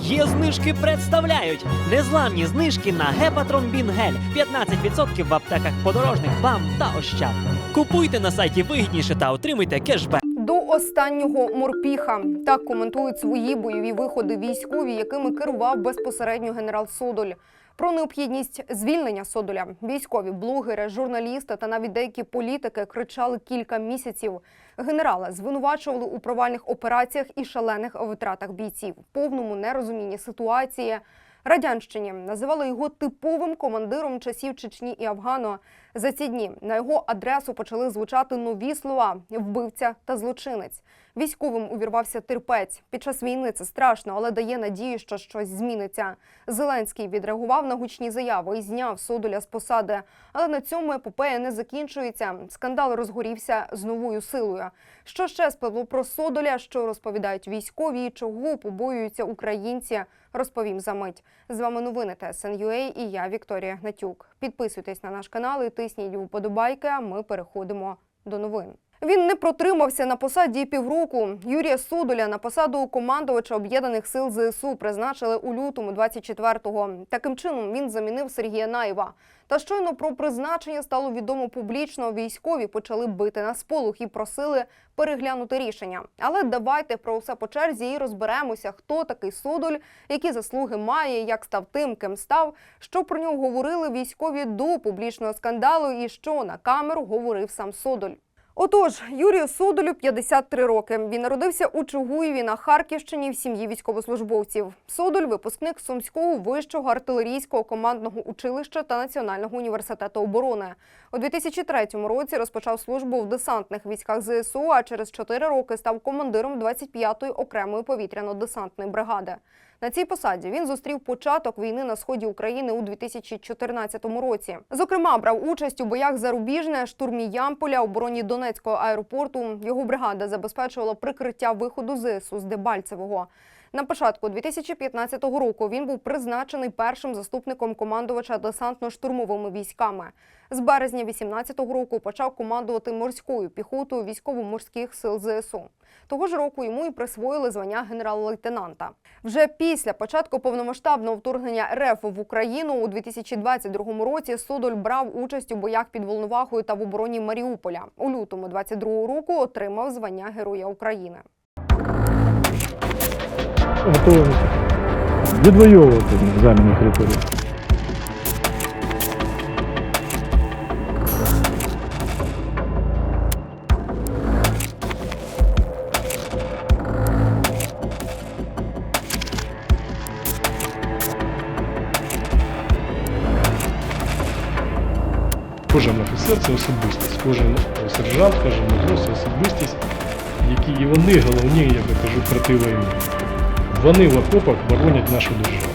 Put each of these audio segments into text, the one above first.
Є знижки представляють незламні знижки на гепатромбін гель 15% в аптеках подорожних бам та ощад. Купуйте на сайті вигідніше та отримуйте кешбек. До останнього морпіха так коментують свої бойові виходи військові, якими керував безпосередньо генерал Содоль. Про необхідність звільнення Содоля військові блогери, журналісти та навіть деякі політики кричали кілька місяців. Генерала звинувачували у провальних операціях і шалених витратах бійців, повному нерозумінні ситуації. Радянщині називали його типовим командиром часів Чечні і Афгану. За ці дні на його адресу почали звучати нові слова: вбивця та злочинець. Військовим увірвався терпець. Під час війни це страшно, але дає надію, що щось зміниться. Зеленський відреагував на гучні заяви і зняв Содоля з посади. Але на цьому епопея не закінчується. Скандал розгорівся з новою силою. Що ще спливло про Содоля, що розповідають військові, і чого побоюються українці, розповім за мить. З вами новини ТСН.UA і я, Вікторія Гнатюк. Підписуйтесь на наш канал і тисніть вподобайки, а ми переходимо до новин. Він не протримався на посаді півроку. Юрія Содоля на посаду командувача об'єднаних сил ЗСУ призначили у лютому 24-го. Таким чином він замінив Сергія Наєва. Та щойно про призначення стало відомо публічно. Військові почали бити на сполох і просили переглянути рішення. Але давайте про все по черзі і розберемося, хто такий Содоль, які заслуги має, як став тим, ким став, що про нього говорили військові до публічного скандалу, і що на камеру говорив сам Содоль. Отож, Юрію Содолю 53 роки. Він народився у Чугуєві на Харківщині в сім'ї військовослужбовців. Содоль випускник Сумського вищого артилерійського командного училища та Національного університету оборони. У 2003 році розпочав службу в десантних військах ЗСУ, а через 4 роки став командиром 25-ї окремої повітряно-десантної бригади. На цій посаді він зустрів початок війни на сході України у 2014 році. Зокрема, брав участь у боях за Рубіжне, штурмі Ямполя, обороні Донецького аеропорту. Його бригада забезпечувала прикриття виходу ЗСУ з Дебальцевого. На початку 2015 року він був призначений першим заступником командувача десантно-штурмовими військами. З березня 2018 року почав командувати морською піхотою військово-морських сил ЗСУ. Того ж року йому і присвоїли звання генерал-лейтенанта. Вже після початку повномасштабного вторгнення РФ в Україну у 2022 році Содоль брав участь у боях під Волновахою та в обороні Маріуполя. У лютому 22 року отримав звання Героя України. Готові відвоювати займану територію. Кожен офіцер це особистість, кожен сержант, кожен матрос це особистість, які і вони головні, як я кажу, проти війни. Вони в окопах боронять нашу державу.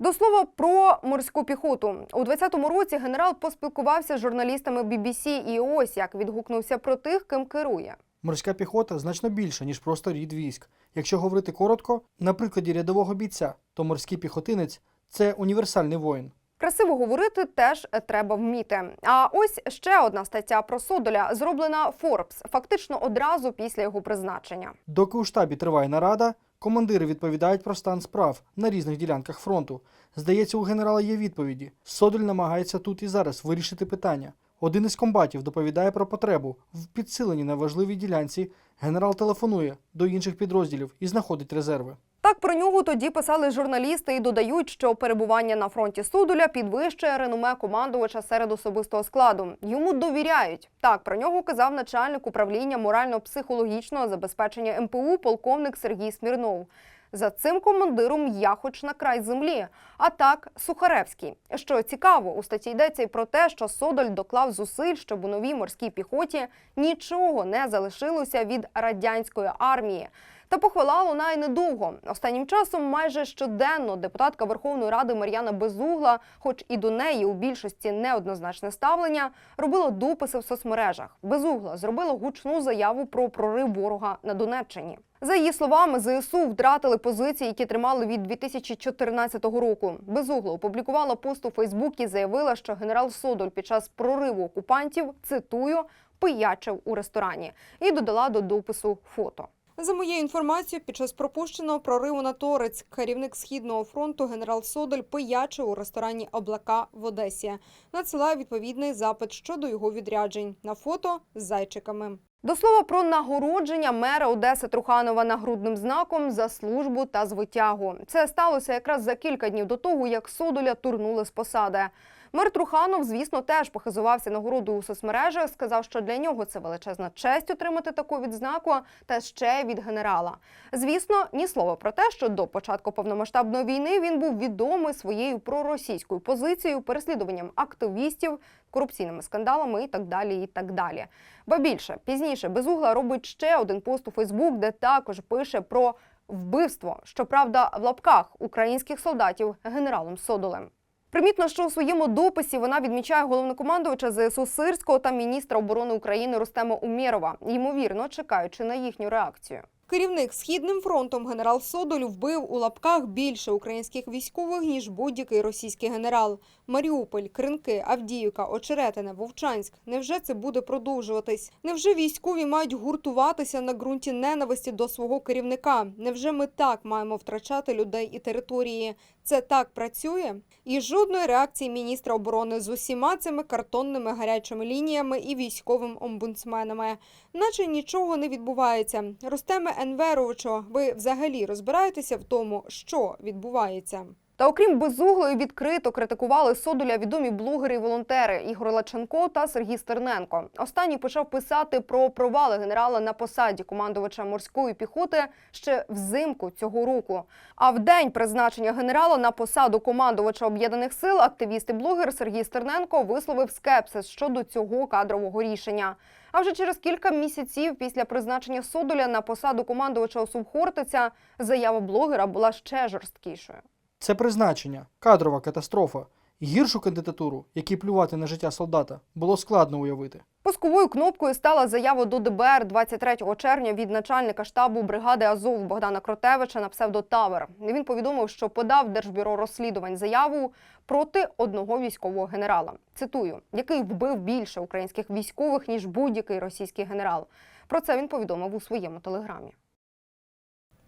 До слова про морську піхоту у 20-му році генерал поспілкувався з журналістами BBC і ось як відгукнувся про тих, ким керує. Морська піхота значно більша, ніж просто рід військ. Якщо говорити коротко, на прикладі рядового бійця, то морський піхотинець це універсальний воїн. Красиво говорити теж треба вміти. А ось ще одна стаття про Содоля зроблена Forbes, фактично одразу після його призначення. Доки у штабі триває нарада, командири відповідають про стан справ на різних ділянках фронту. Здається, у генерала є відповіді. Содоль намагається тут і зараз вирішити питання. Один із комбатів доповідає про потребу в підсиленні на важливій ділянці. Генерал телефонує до інших підрозділів і знаходить резерви. Так про нього тоді писали журналісти і додають, що перебування на фронті Судоля підвищує реноме командувача серед особистого складу. Йому довіряють. Так про нього казав начальник управління морально-психологічного забезпечення МПУ полковник Сергій Смірнов. За цим командиром я хоч на край землі. А так, Сухаревський. Що цікаво, у статті йдеться й про те, що Содоль доклав зусиль, щоб у новій морській піхоті нічого не залишилося від радянської армії. Та похвала лунає недовго. Останнім часом майже щоденно депутатка Верховної Ради Мар'яна Безугла, хоч і до неї у більшості неоднозначне ставлення, робила дописи в соцмережах. Безугла зробила гучну заяву про прорив ворога на Донеччині. За її словами, ЗСУ втратили позиції, які тримали від 2014 року. Безугла опублікувала пост у Фейсбуці і заявила, що генерал Содоль під час прориву окупантів цитую пиячив у ресторані і додала до допису фото. За моєю інформацією, під час пропущеного прориву на Торець керівник східного фронту генерал Содоль пиячив у ресторані Облака в Одесі. Надсилає відповідний запит щодо його відряджень на фото з зайчиками. До слова про нагородження мера Одеси Труханова нагрудним знаком за службу та звитягу. Це сталося якраз за кілька днів до того, як Содоля турнули з посади. Мер Труханов, звісно, теж похизувався нагородою у соцмережах. Сказав, що для нього це величезна честь отримати таку відзнаку, та ще від генерала. Звісно, ні слова про те, що до початку повномасштабної війни він був відомий своєю проросійською позицією, переслідуванням активістів, корупційними скандалами і так далі. І так далі. Ба більше пізніше безугла робить ще один пост у Фейсбук, де також пише про вбивство, щоправда, в лапках українських солдатів генералом Содолем. Примітно, що у своєму дописі вона відмічає головнокомандувача ЗСУ Сирського та міністра оборони України Рустема Умєрова, ймовірно чекаючи на їхню реакцію. Керівник східним фронтом генерал Содоль вбив у лапках більше українських військових ніж будь-який російський генерал. Маріуполь, Кринки, Авдіївка, Очеретине, Вовчанськ. Невже це буде продовжуватись? Невже військові мають гуртуватися на ґрунті ненависті до свого керівника? Невже ми так маємо втрачати людей і території? Це так працює? І жодної реакції міністра оборони з усіма цими картонними гарячими лініями і військовим омбудсменами. Наче нічого не відбувається. Ростеме Енверовичу, ви взагалі розбираєтеся в тому, що відбувається? Та окрім безуглої, відкрито критикували Содоля відомі блогери і волонтери Ігор Лаченко та Сергій Стерненко. Останній почав писати про провали генерала на посаді командувача морської піхоти ще взимку цього року. А в день призначення генерала на посаду командувача об'єднаних сил активіст і блогер Сергій Стерненко висловив скепсис щодо цього кадрового рішення. А вже через кілька місяців після призначення Содоля на посаду командувача Осубхортиця заява блогера була ще жорсткішою. Це призначення, кадрова катастрофа. Гіршу кандидатуру, якій плювати на життя солдата, було складно уявити. Пусковою кнопкою стала заява до ДБР 23 червня від начальника штабу бригади Азов Богдана Кротевича на псевдо Тавер. Він повідомив, що подав Держбюро розслідувань заяву проти одного військового генерала. Цитую, який вбив більше українських військових ніж будь-який російський генерал. Про це він повідомив у своєму телеграмі.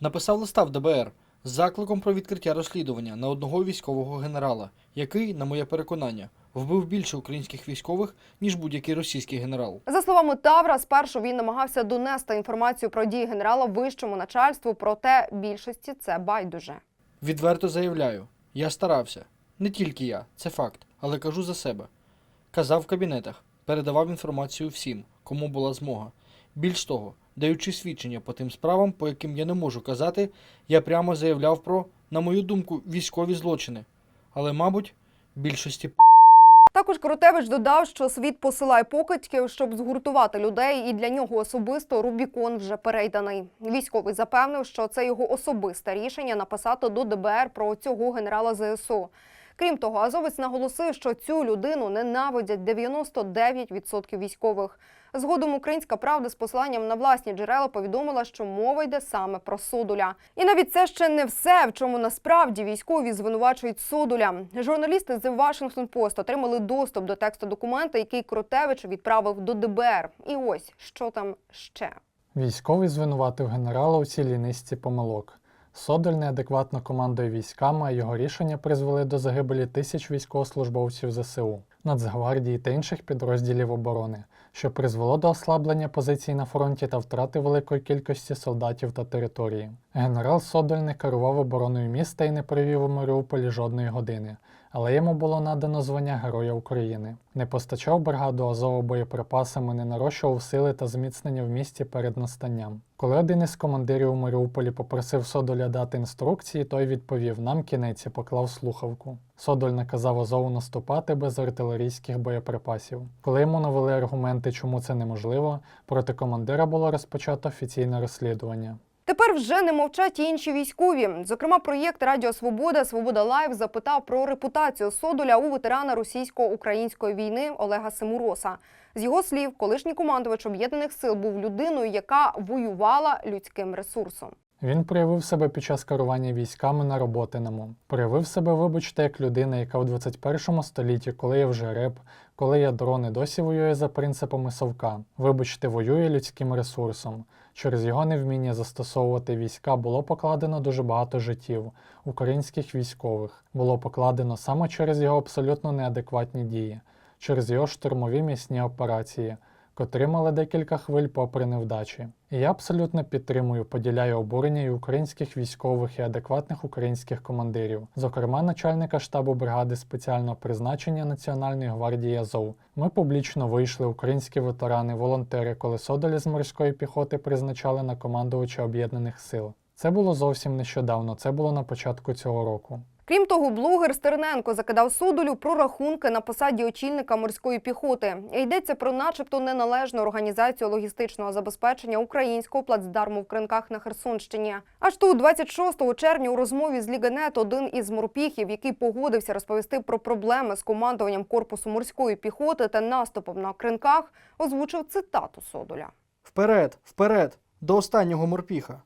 Написав листа в ДБР з закликом про відкриття розслідування на одного військового генерала, який, на моє переконання, вбив більше українських військових, ніж будь-який російський генерал. За словами Тавра, спершу він намагався донести інформацію про дії генерала вищому начальству, проте більшості це байдуже. Відверто заявляю, я старався. Не тільки я, це факт, але кажу за себе. Казав в кабінетах, передавав інформацію всім, кому була змога. Більш того, даючи свідчення по тим справам, по яким я не можу казати, я прямо заявляв про, на мою думку, військові злочини. Але, мабуть, більшості. Також Коротевич додав, що світ посилає покидьків, щоб згуртувати людей, і для нього особисто Рубікон вже перейданий. Військовий запевнив, що це його особисте рішення написати до ДБР про цього генерала ЗСУ. Крім того, Азовець наголосив, що цю людину ненавидять 99% військових. Згодом українська правда з посиланням на власні джерела повідомила, що мова йде саме про Содуля. І навіть це ще не все, в чому насправді військові звинувачують Содуля. Журналісти The Washington Post отримали доступ до тексту документа, який Кротевич відправив до ДБР. І ось що там ще. Військовий звинуватив генерала у цілій низці помилок. Содоль неадекватно командує військами, а його рішення призвели до загибелі тисяч військовослужбовців ЗСУ, Нацгвардії та інших підрозділів оборони, що призвело до ослаблення позицій на фронті та втрати великої кількості солдатів та території. Генерал Содоль не керував обороною міста і не провів у Маріуполі жодної години, але йому було надано звання Героя України. Не постачав бригаду Азову боєприпасами, не нарощував сили та зміцнення в місті перед настанням. Коли один із командирів у Маріуполі попросив Содоля дати інструкції, той відповів: нам кінець і поклав слухавку. Содоль наказав Азову наступати без артилерійських боєприпасів. Коли йому навели аргументи, чому це неможливо, проти командира було розпочато офіційне розслідування. Тепер вже не мовчать і інші військові. Зокрема, проєкт Радіо Свобода Свобода Лайв запитав про репутацію Содоля у ветерана російсько-української війни Олега Симуроса. З його слів, колишній командувач об'єднаних сил був людиною, яка воювала людським ресурсом. Він проявив себе під час керування військами на роботиному. Проявив себе, вибачте, як людина, яка в 21 столітті, коли є вже реп, коли є дрони, досі воює за принципами совка. Вибачте, воює людським ресурсом. Через його невміння застосовувати війська було покладено дуже багато життів українських військових. Було покладено саме через його абсолютно неадекватні дії, через його штурмові місні операції, котрі мали декілька хвиль попри невдачі. І я абсолютно підтримую, поділяю обурення і українських військових і адекватних українських командирів, зокрема начальника штабу бригади спеціального призначення Національної гвардії Азов. Ми публічно вийшли, українські ветерани, волонтери, коли Содолі з морської піхоти призначали на командувача об'єднаних сил. Це було зовсім нещодавно, це було на початку цього року. Крім того, блогер Стерненко закидав Содолю про рахунки на посаді очільника морської піхоти. Йдеться про начебто неналежну організацію логістичного забезпечення українського плацдарму в кринках на Херсонщині. Аж тут, 26 червня, у розмові з Лігенет, один із морпіхів, який погодився розповісти про проблеми з командуванням корпусу морської піхоти та наступом на кринках, озвучив цитату Содоля. Вперед, вперед, до останнього морпіха.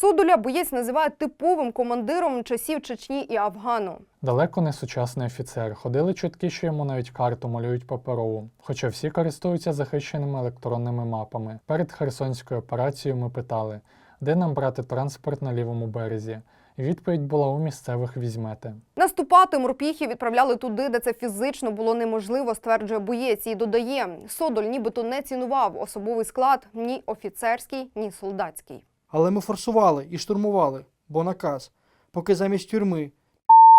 Содоля боєць називає типовим командиром часів Чечні і Афгану. Далеко не сучасний офіцер. Ходили чутки, що йому навіть карту малюють паперову, хоча всі користуються захищеними електронними мапами. Перед Херсонською операцією ми питали, де нам брати транспорт на лівому березі. Відповідь була у місцевих візьмете. Наступати морпіхи відправляли туди, де це фізично було неможливо, стверджує боєць і додає, Содоль нібито не цінував особовий склад ні офіцерський, ні солдатський. Але ми форсували і штурмували, бо наказ. Поки замість тюрми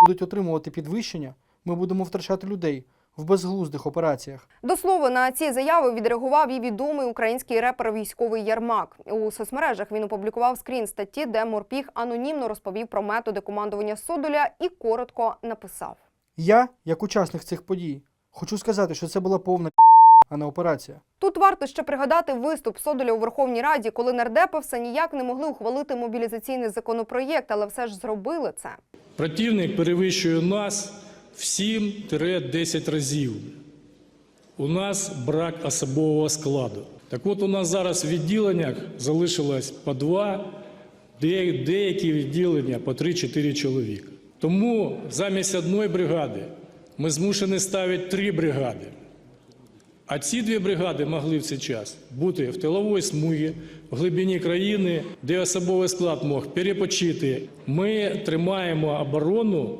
будуть отримувати підвищення, ми будемо втрачати людей в безглуздих операціях. До слова, на ці заяви відреагував і відомий український репер військовий Ярмак. У соцмережах він опублікував скрін статті, де морпіх анонімно розповів про методи командування Содоля і коротко написав. Я, як учасник цих подій, хочу сказати, що це була повна а не операція. Тут варто ще пригадати виступ Содоля у Верховній Раді, коли нардепи все ніяк не могли ухвалити мобілізаційний законопроєкт, але все ж зробили це. Противник перевищує нас в 7-10 разів. У нас брак особового складу. Так от у нас зараз в відділеннях залишилось по два, деякі відділення по 3-4 чоловіка. Тому замість одної бригади ми змушені ставити три бригади. А ці дві бригади могли в цей час бути в тиловій смугі, в глибині країни, де особовий склад мог перепочити. Ми тримаємо оборону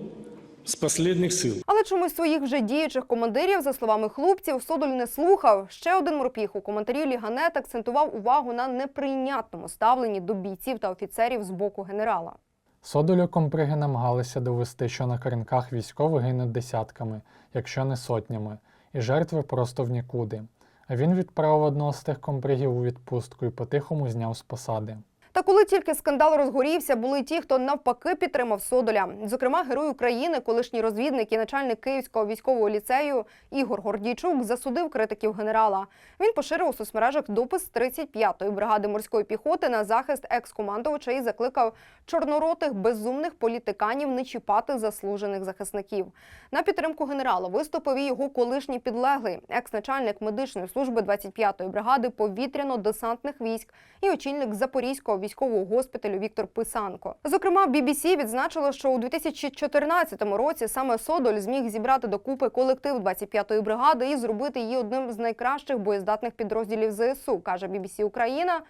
з останніх сил. Але чомусь своїх вже діючих командирів, за словами хлопців, Содоль не слухав. Ще один морпіх у коментарі Ліганет акцентував увагу на неприйнятному ставленні до бійців та офіцерів з боку генерала. Содолю комприги намагалися довести, що на корінках військових гинуть десятками, якщо не сотнями, і жертви просто в нікуди. А він відправив одного з тих компригів у відпустку і по-тихому зняв з посади. Та коли тільки скандал розгорівся, були ті, хто навпаки підтримав Содоля. Зокрема, герой України, колишній розвідник і начальник Київського військового ліцею Ігор Гордійчук засудив критиків генерала. Він поширив у соцмережах допис 35-ї бригади морської піхоти на захист екс-командувача і закликав чорноротих безумних політиканів не чіпати заслужених захисників. На підтримку генерала виступив і його колишній підлеглий, екс-начальник медичної служби 25-ї бригади повітряно-десантних військ і очільник Запорізького військового госпіталю Віктор Писанко. Зокрема, BBC відзначило, що у 2014 році саме Содоль зміг зібрати докупи колектив 25-ї бригади і зробити її одним з найкращих боєздатних підрозділів ЗСУ, каже BBC Україна.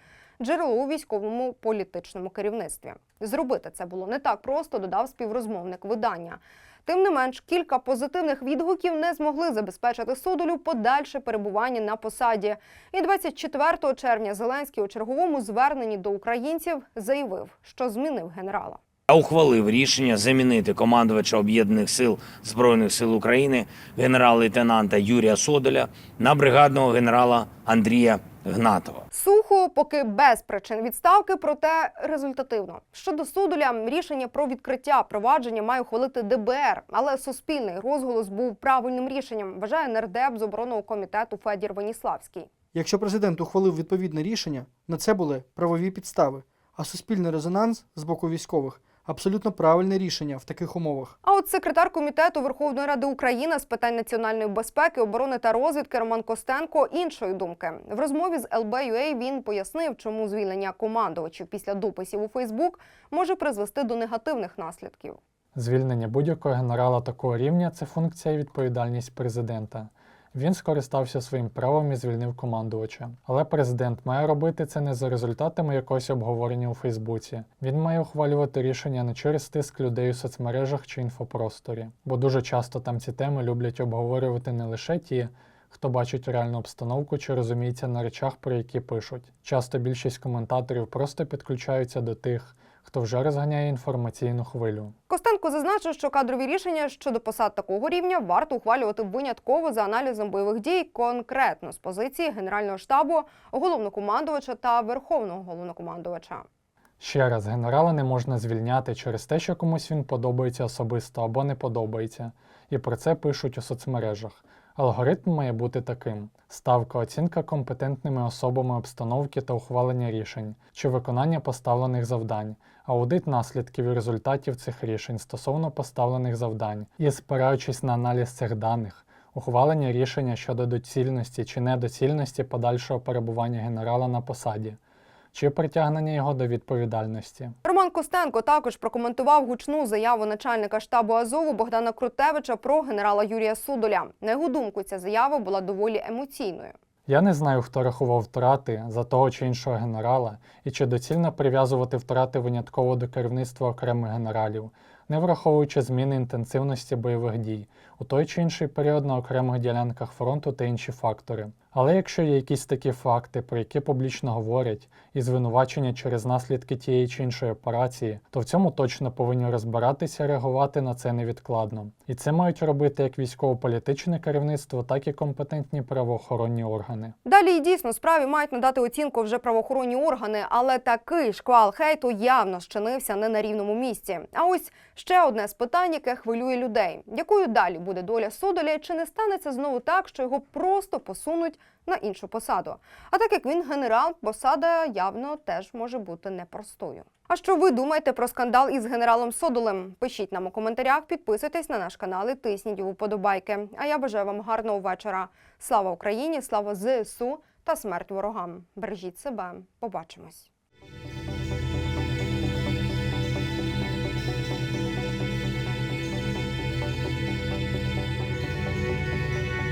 Джерело у військовому політичному керівництві зробити це було не так просто, додав співрозмовник видання. Тим не менш, кілька позитивних відгуків не змогли забезпечити Содолю подальше перебування на посаді. І 24 червня Зеленський у черговому зверненні до українців заявив, що змінив генерала. Я ухвалив рішення замінити командувача об'єднаних сил збройних сил України генерал-лейтенанта Юрія Содоля на бригадного генерала Андрія Гнатова. Сухо, поки без причин відставки, проте результативно. Щодо Содоля, рішення про відкриття провадження має ухвалити ДБР, але суспільний розголос був правильним рішенням. Вважає нардеп з оборонного комітету Федір Веніславський. Якщо президент ухвалив відповідне рішення, на це були правові підстави, а суспільний резонанс з боку військових Абсолютно правильне рішення в таких умовах. А от секретар комітету Верховної Ради України з питань національної безпеки, оборони та розвідки Роман Костенко іншої думки. В розмові з LB.UA він пояснив, чому звільнення командувачів після дописів у Фейсбук може призвести до негативних наслідків. Звільнення будь-якого генерала такого рівня це функція і відповідальність президента. Він скористався своїм правом і звільнив командувача. Але президент має робити це не за результатами якогось обговорення у Фейсбуці. Він має ухвалювати рішення не через тиск людей у соцмережах чи інфопросторі, бо дуже часто там ці теми люблять обговорювати не лише ті, хто бачить реальну обстановку чи розуміється на речах, про які пишуть. Часто більшість коментаторів просто підключаються до тих, хто вже розганяє інформаційну хвилю. Костенко зазначив, що кадрові рішення щодо посад такого рівня варто ухвалювати винятково за аналізом бойових дій, конкретно з позиції Генерального штабу, головнокомандувача та верховного головнокомандувача. Ще раз, генерала не можна звільняти через те, що комусь він подобається особисто або не подобається, і про це пишуть у соцмережах. Алгоритм має бути таким: ставка оцінка компетентними особами обстановки та ухвалення рішень чи виконання поставлених завдань, аудит наслідків і результатів цих рішень стосовно поставлених завдань, і спираючись на аналіз цих даних, ухвалення рішення щодо доцільності чи недоцільності подальшого перебування генерала на посаді, чи притягнення його до відповідальності. Роман Костенко також прокоментував гучну заяву начальника штабу Азову Богдана Крутевича про генерала Юрія Судоля. На його думку, ця заява була доволі емоційною. Я не знаю, хто рахував втрати за того чи іншого генерала, і чи доцільно прив'язувати втрати винятково до керівництва окремих генералів, не враховуючи зміни інтенсивності бойових дій у той чи інший період на окремих ділянках фронту та інші фактори. Але якщо є якісь такі факти, про які публічно говорять, і звинувачення через наслідки тієї чи іншої операції, то в цьому точно повинні розбиратися реагувати на це невідкладно. І це мають робити як військово-політичне керівництво, так і компетентні правоохоронні органи. Далі і дійсно справі мають надати оцінку вже правоохоронні органи, але такий шквал хейту явно щинився не на рівному місці. А ось ще одне з питань, яке хвилює людей: якою далі буде доля Содоля, чи не станеться знову так, що його просто посунуть на іншу посаду? А так як він генерал, посада явно теж може бути непростою. А що ви думаєте про скандал із генералом Содолем? Пишіть нам у коментарях, підписуйтесь на наш канал і тисніть вподобайки. А я бажаю вам гарного вечора. Слава Україні, слава ЗСУ та смерть ворогам. Бережіть себе. Побачимось.